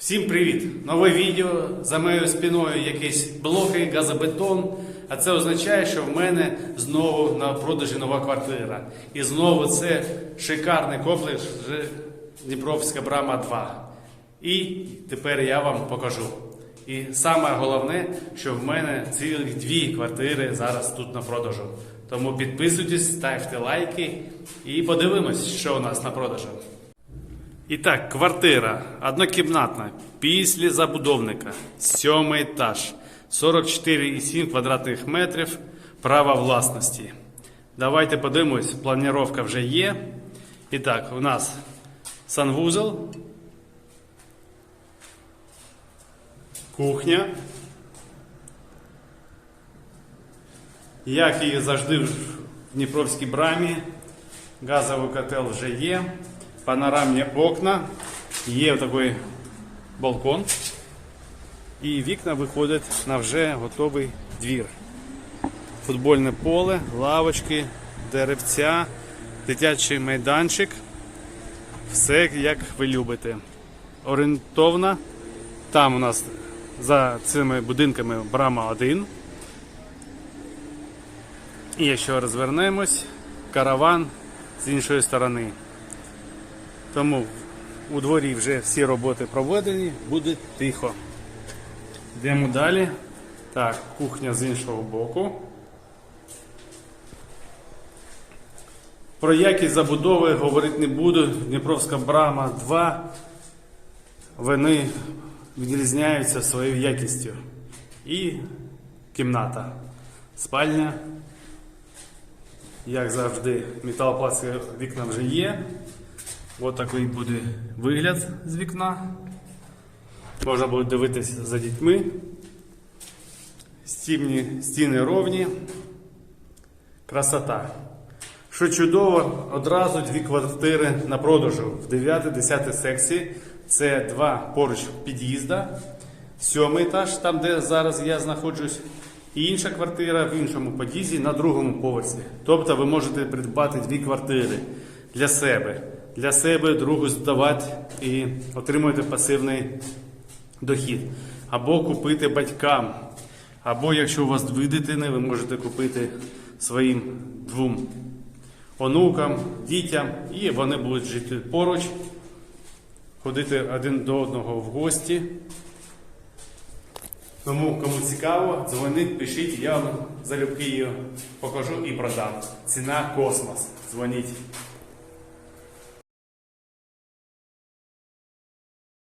Всім привіт! Нове відео. За моєю спиною якісь блоки, газобетон. А це означає, що в мене знову на продажі нова квартира. І знову це шикарний комплекс Дніпровська брама 2. І тепер я вам покажу. І саме головне, що в мене цілих дві квартири зараз тут на продажу. Тому підписуйтесь, ставте лайки і подивимось, що у нас на продажу. І так, квартира однокімнатна, після забудовника, сьомий етаж, 44,7 квадратних метрів, права власності. Давайте подивимось, планіровка вже є. І так, у нас санвузол, кухня. Як і завжди в Дніпровській брамі, газовий котел вже є, панорамні окна, є такий балкон, і вікна виходять на вже готовий двір. Футбольне поле, лавочки, деревця, дитячий майданчик. Все як ви любите. Орієнтовна. Там у нас за цими будинками брама 1. І якщо розвернемось, караван з іншої сторони. Тому у дворі вже всі роботи проведені, буде тихо. Йдемо далі. Так, кухня з іншого боку. Про якість забудови говорити не буду. Дніпровська брама 2. Вони відрізняються своєю якістю. І кімната. Спальня. Як завжди, металопластикові вікна вже є. Ось такий буде вигляд з вікна. Можна буде дивитися за дітьми. Стіни, стіни ровні. Красота. Що чудово, одразу дві квартири на продажу в 9-10 секції. Це два поруч під'їзда, сьомий етаж, там де зараз я знаходжусь, і інша квартира в іншому під'їзді на другому поверсі. Тобто ви можете придбати дві квартири для себе. Для себе другу здавати і отримувати пасивний дохід. Або купити батькам. Або якщо у вас дві дитини, ви можете купити своїм двом онукам, дітям, і вони будуть жити поруч, ходити один до одного в гості. Тому, кому цікаво, дзвоніть, пишіть, я вам залюбки її покажу і продам. Ціна космос. Дзвоніть.